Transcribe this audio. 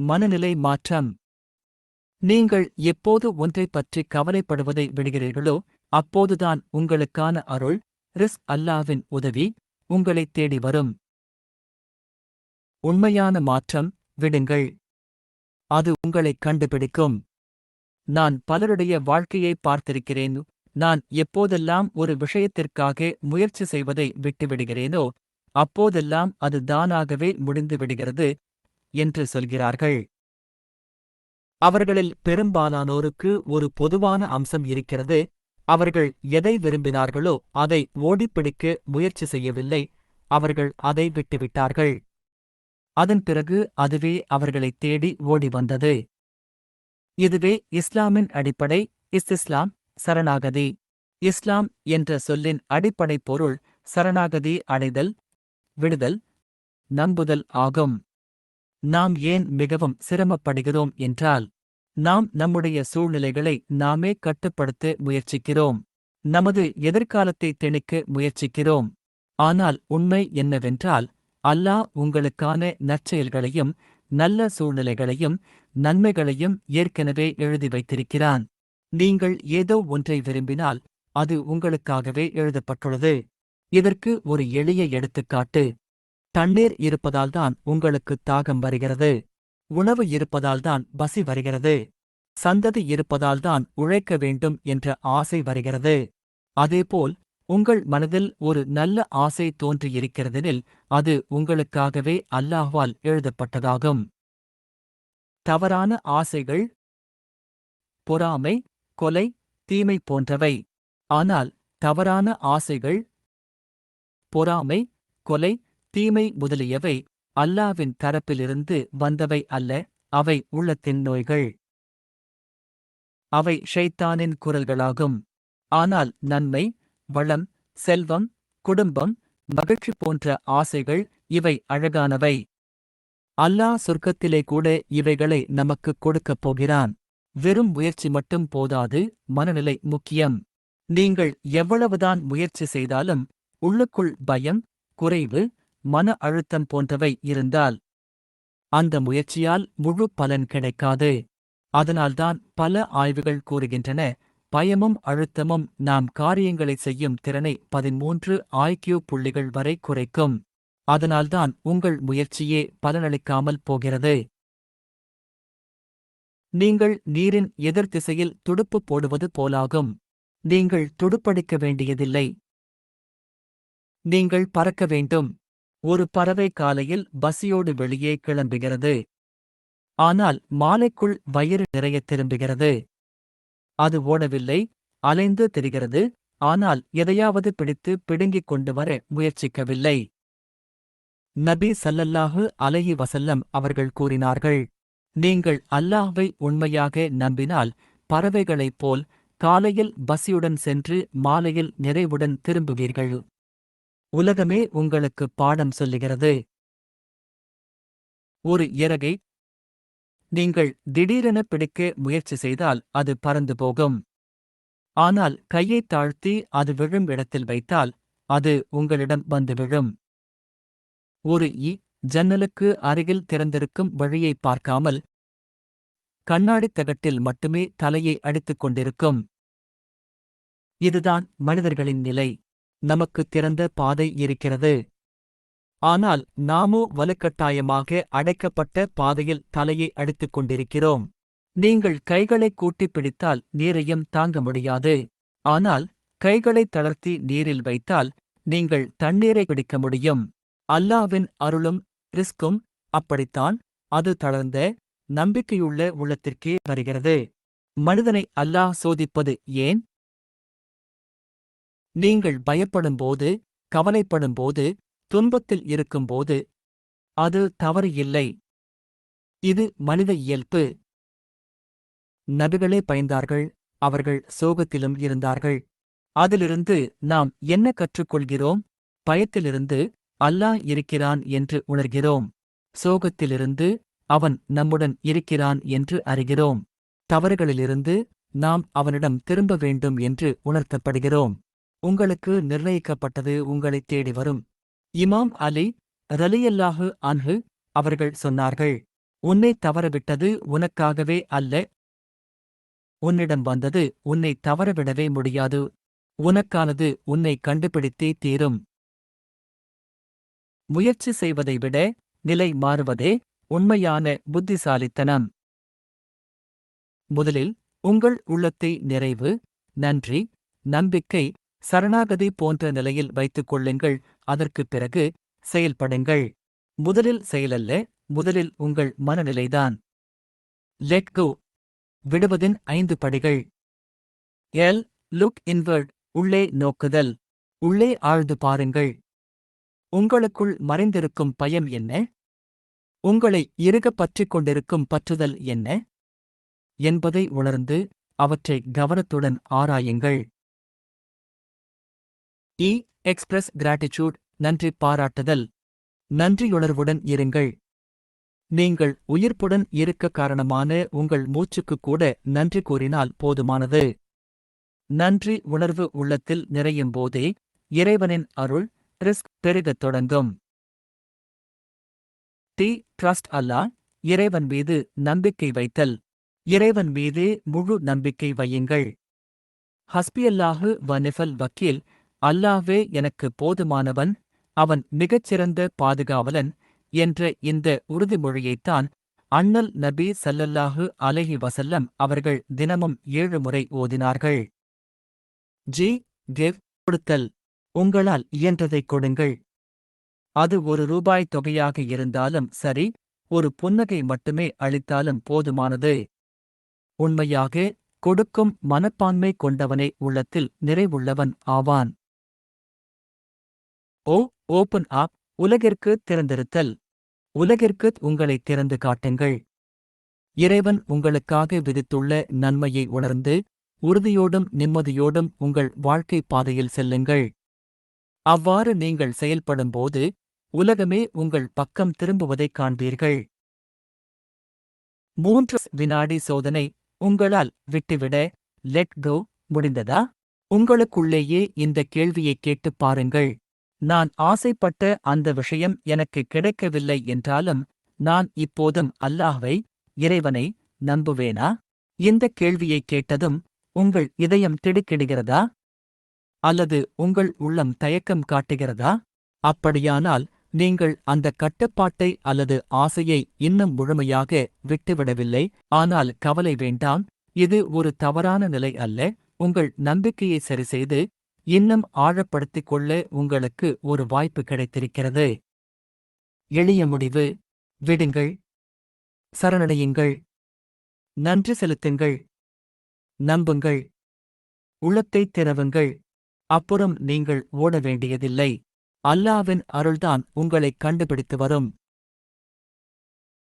மனநிலை மாற்றம். நீங்கள் எப்போது ஒன்றைப் பற்றி கவலைப்படுவதை விடுகிறீர்களோ அப்போதுதான் உங்களுக்கான அருள் ரிஸ் அல்லாவின் உதவி உங்களைத் தேடி வரும். உண்மையான மாற்றம் விடுங்கள். அது உங்களைக் கண்டுபிடிக்கும். நான் பலருடைய வாழ்க்கையை பார்த்திருக்கிறேன். நான் எப்போதெல்லாம் ஒரு விஷயத்திற்காக முயற்சி செய்வதை விட்டுவிடுகிறேனோ அப்போதெல்லாம் அது தானாகவே முடிந்து விடுகிறது என்று சொல்கிறார்கள். அவர்களில் பெரும்பாலானோருக்கு ஒரு பொதுவான அம்சம் இருக்கிறது. அவர்கள் எதை விரும்பினார்களோ அதை ஓடிப்பிடிக்க முயற்சி செய்யவில்லை. அவர்கள் அதை விட்டுவிட்டார்கள். அதன் பிறகு அதுவே அவர்களைத் தேடி ஓடி வந்தது. இதுவே இஸ்லாமின் அடிப்படை இஸ்இஸ்லாம் சரணாகதி. இஸ்லாம் என்ற சொல்லின் அடிப்படை பொருள் சரணாகதி அடைதல் விடுதல் நம்புதல் ஆகும். நாம் ஏன் மிகவும் சிரமப்படுகிறோம் என்றால் நாம் நம்முடைய சூழ்நிலைகளை நாமே கட்டுப்படுத்த முயற்சிக்கிறோம். நமது எதிர்காலத்தை திணிக்க முயற்சிக்கிறோம். ஆனால் உண்மை என்னவென்றால் அல்லாஹ் உங்களுக்கான நற்செயல்களையும் நல்ல சூழ்நிலைகளையும் நன்மைகளையும் ஏற்கனவே எழுதி வைத்திருக்கிறான். நீங்கள் ஏதோ ஒன்றை விரும்பினால் அது உங்களுக்காகவே எழுதப்பட்டுள்ளது. இதற்கு ஒரு எளிய எடுத்துக்காட்டு. தண்ணீர் இருப்பதால்தான் உங்களுக்கு தாகம் வருகிறது. உணவு இருப்பதால்தான் பசி வருகிறது. சந்ததி இருப்பதால்தான் உழைக்க வேண்டும் என்ற ஆசை வருகிறது. அதேபோல் உங்கள் மனதில் ஒரு நல்ல ஆசை தோன்றியிருக்கிறதெனில் அது உங்களுக்காகவே அல்லாஹ்வால் எழுதப்பட்டதாகும். தவறான ஆசைகள் பொறாமை கொலை தீமை போன்றவை. ஆனால் தவறான ஆசைகள் பொறாமை கொலை தீமை முதலியவை அல்லாவின் தரப்பிலிருந்து வந்தவை அல்ல அவை உள்ளத்தின் நோய்கள். அவை ஷைத்தானின் குரல்களாகும். ஆனால் நன்மை வளம் செல்வம் குடும்பம் மகிழ்ச்சி போன்ற ஆசைகள் இவை அழகானவை. அல்லாஹ் சொர்க்கத்திலே கூட இவைகளை நமக்கு கொடுக்கப் போகிறான். வெறும் முயற்சி மட்டும் போதாது மனநிலை முக்கியம். நீங்கள் எவ்வளவுதான் முயற்சி செய்தாலும் உள்ளுக்குள் பயம் குறைவு மன அழுத்தம் போன்றவை இருந்தால் அந்த முயற்சியால் முழு பலன் கிடைக்காது. அதனால்தான் பல ஆய்வுகள் கூறுகின்றன. பயமும் அழுத்தமும் நாம் காரியங்களை செய்யும் திறனை பதிமூன்று ஆய்கியூ புள்ளிகள் வரை குறைக்கும். அதனால்தான் உங்கள் முயற்சியே பலனளிக்காமல் போகிறது. நீங்கள் நீரின் எதிர் திசையில் துடுப்பு போடுவது போலாகும். நீங்கள் துடுப்படிக்க வேண்டியதில்லை. நீங்கள் பறக்க வேண்டும். ஒரு பறவை காலையில் பசியோடு வெளியே கிளம்புகிறது. ஆனால் மாலைக்குள் வயிறு நிறைய திரும்புகிறது. அது ஓடவில்லை அலைந்து திரிகிறது. ஆனால் எதையாவது பிடித்து பிடுங்கிக் கொண்டு வர முயற்சிக்கவில்லை. நபி சல்லல்லாஹு அலையி வசல்லம் அவர்கள் கூறினார்கள் நீங்கள் அல்லாஹ்வை உண்மையாக நம்பினால் பறவைகளைப் போல் காலையில் பசியுடன் சென்று மாலையில் நிறைவுடன் திரும்புவீர்கள். உலகமே உங்களுக்கு பாடம் சொல்லுகிறது. ஒரு இறகை. நீங்கள் திடீரென பிடிக்க முயற்சி செய்தால் அது பறந்து போகும். ஆனால் கையைத் தாழ்த்தி அது விழும் இடத்தில் வைத்தால் அது உங்களிடம் வந்து விழும். ஒரு இ ஜன்னலுக்கு அருகில் திறந்திருக்கும் வழியை பார்க்காமல் கண்ணாடித் தகட்டில் மட்டுமே தலையை அடித்துக் கொண்டிருக்கும். இதுதான் மனிதர்களின் நிலை. நமக்கு திறந்த பாதை இருக்கிறது. ஆனால் நாமோ வலுக்கட்டாயமாக அடைக்கப்பட்ட பாதையில் தலையை அடித்துக் கொண்டிருக்கிறோம். நீங்கள் கைகளை கூட்டிப் பிடித்தால் நீரையும் தாங்க முடியாது. ஆனால் கைகளை தளர்த்தி நீரில் வைத்தால் நீங்கள் தண்ணீரை பிடிக்க முடியும். அல்லாவின் அருளும் ரிஸ்கும் அப்படித்தான் அது தளர்ந்த நம்பிக்கையுள்ள உள்ளத்திற்கே வருகிறது. மனிதனை அல்லாஹ் சோதிப்பது ஏன்? நீங்கள் பயப்படும்போது கவலைப்படும்போது துன்பத்தில் இருக்கும்போது அது தவறு இல்லை. இது மனித இயல்பு. நபிகளே பயந்தார்கள் அவர்கள் சோகத்திலும் இருந்தார்கள். அதிலிருந்து நாம் என்ன கற்றுக்கொள்கிறோம்? பயத்திலிருந்து அல்லாஹ் இருக்கிறான் என்று உணர்கிறோம். சோகத்திலிருந்து அவன் நம்முடன் இருக்கிறான் என்று அறிகிறோம். தவறுகளிலிருந்து நாம் அவனிடம் திரும்ப வேண்டும் என்று உணர்த்தப்படுகிறோம். உங்களுக்கு நிர்ணயிக்கப்பட்டது உங்களைத் தேடி வரும். இமாம் அலி ரலியல்லாஹு அன்ஹு அவர்கள் சொன்னார்கள் உன்னை தவறவிட்டது உனக்காகவே அல்ல. உன்னிடம் வந்தது உன்னை தவறவிடவே முடியாது. உனக்கானது உன்னை கண்டுபிடித்தே தீரும். முயற்சி செய்வதை விட நிலை மாறுவதே உண்மையான புத்திசாலித்தனம். முதலில் உங்கள் உள்ளத்தை நிறைவு நன்றி நம்பிக்கை சரணாகதி போன்ற நிலையில் வைத்துக் கொள்ளுங்கள். அதற்குப் பிறகு செயல்படுங்கள். முதலில் செயலல்ல முதலில் உங்கள் மனநிலைதான். லெட் கோ விடுவதின் ஐந்து படிகள். எல் லுக் இன்வர்ட் உள்ளே நோக்குதல். உள்ளே ஆழ்ந்து பாருங்கள். உங்களுக்குள் மறைந்திருக்கும் பயம் என்ன? உங்களை இறுகப் பற்றிக் கொண்டிருக்கும் பற்றுதல் என்ன? என்பதை உணர்ந்து அவற்றை கவனத்துடன் ஆராயுங்கள். இ எக்ஸ்பிரஸ் கிராட்டிடியூட் நன்றி பாராட்டுதல். நன்றியுணர்வுடன் இருங்கள். நீங்கள் உயிர்ப்புடன் இருக்க காரணமான உங்கள் மூச்சுக்கு கூட நன்றி கூறினால் போதுமானது. நன்றி உணர்வு உள்ளத்தில் நிறையும் போதே இறைவனின் அருள் ரிஸ்க் பெருகத் தொடங்கும். டி ட்ரஸ்ட் அல்லா இறைவன் மீது நம்பிக்கை வைத்தல். இறைவன் மீது முழு நம்பிக்கை வையுங்கள். ஹஸ்பியல்லாஹு வனிஃபல் வக்கீல் அல்லாஹ்வே எனக்கு போதுமானவன் அவன் மிகச்சிறந்த பாதுகாவலன் என்ற இந்த உறுதிமொழியைத்தான் அண்ணல் நபி சல்லல்லாஹு அலஹி வசல்லம் அவர்கள் தினமும் ஏழு முறை ஓதினார்கள். ஜி கிவ் கொடுத்தல். உங்களால் இயன்றதைக் கொடுங்கள். அது ஒரு ரூபாய் தொகையாக இருந்தாலும் சரி ஒரு புன்னகை மட்டுமே அளித்தாலும் போதுமானது. உண்மையாக கொடுக்கும் மனப்பான்மை கொண்டவனே உள்ளத்தில் நிறைவுள்ளவன் ஆவான். ஓ ஓபன் ஆப் உலகிற்கு திறந்திருத்தல். உலகிற்கு உங்களை திறந்து காட்டுங்கள். இறைவன் உங்களுக்காக விதித்துள்ள நன்மையை உணர்ந்து உறுதியோடும் நிம்மதியோடும் உங்கள் வாழ்க்கை பாதையில் செல்லுங்கள். அவ்வாறு நீங்கள் செயல்படும்போது உலகமே உங்கள் பக்கம் திரும்புவதைக் காண்பீர்கள். மூன்று வினாடி சோதனை உங்களால் விட்டுவிட லெட் கோ முடிந்ததா? உங்களுக்குள்ளேயே இந்த கேள்வியைக் கேட்டுப் பாருங்கள். நான் ஆசைப்பட்ட அந்த விஷயம் எனக்கு கிடைக்கவில்லை என்றாலும் நான் இப்போதும் அல்லாஹ்வை இறைவனை நம்புவேனா? இந்த கேள்வியைக் கேட்டதும் உங்கள் இதயம் திடுக்கிடுகிறதா? அல்லது உங்கள் உள்ளம் தயக்கம் காட்டுகிறதா? அப்படியானால் நீங்கள் அந்த கட்டுப்பாட்டை அல்லது ஆசையை இன்னும் முழுமையாக விட்டுவிடவில்லை. ஆனால் கவலை வேண்டாம். இது ஒரு தவறான நிலை அல்ல. உங்கள் நம்பிக்கையை சரிசெய்து இன்னும் ஆழப்படுத்திக் கொள்ள உங்களுக்கு ஒரு வாய்ப்பு கிடைத்திருக்கிறது. எளிய முடிவு. விடுங்கள். சரணடையுங்கள். நன்றி செலுத்துங்கள். நம்புங்கள். உள்ளத்தை திறவுங்கள். அப்புறம் நீங்கள் ஓட வேண்டியதில்லை. அல்லாவின் அருள்தான் உங்களைக் கண்டுபிடித்து வரும்.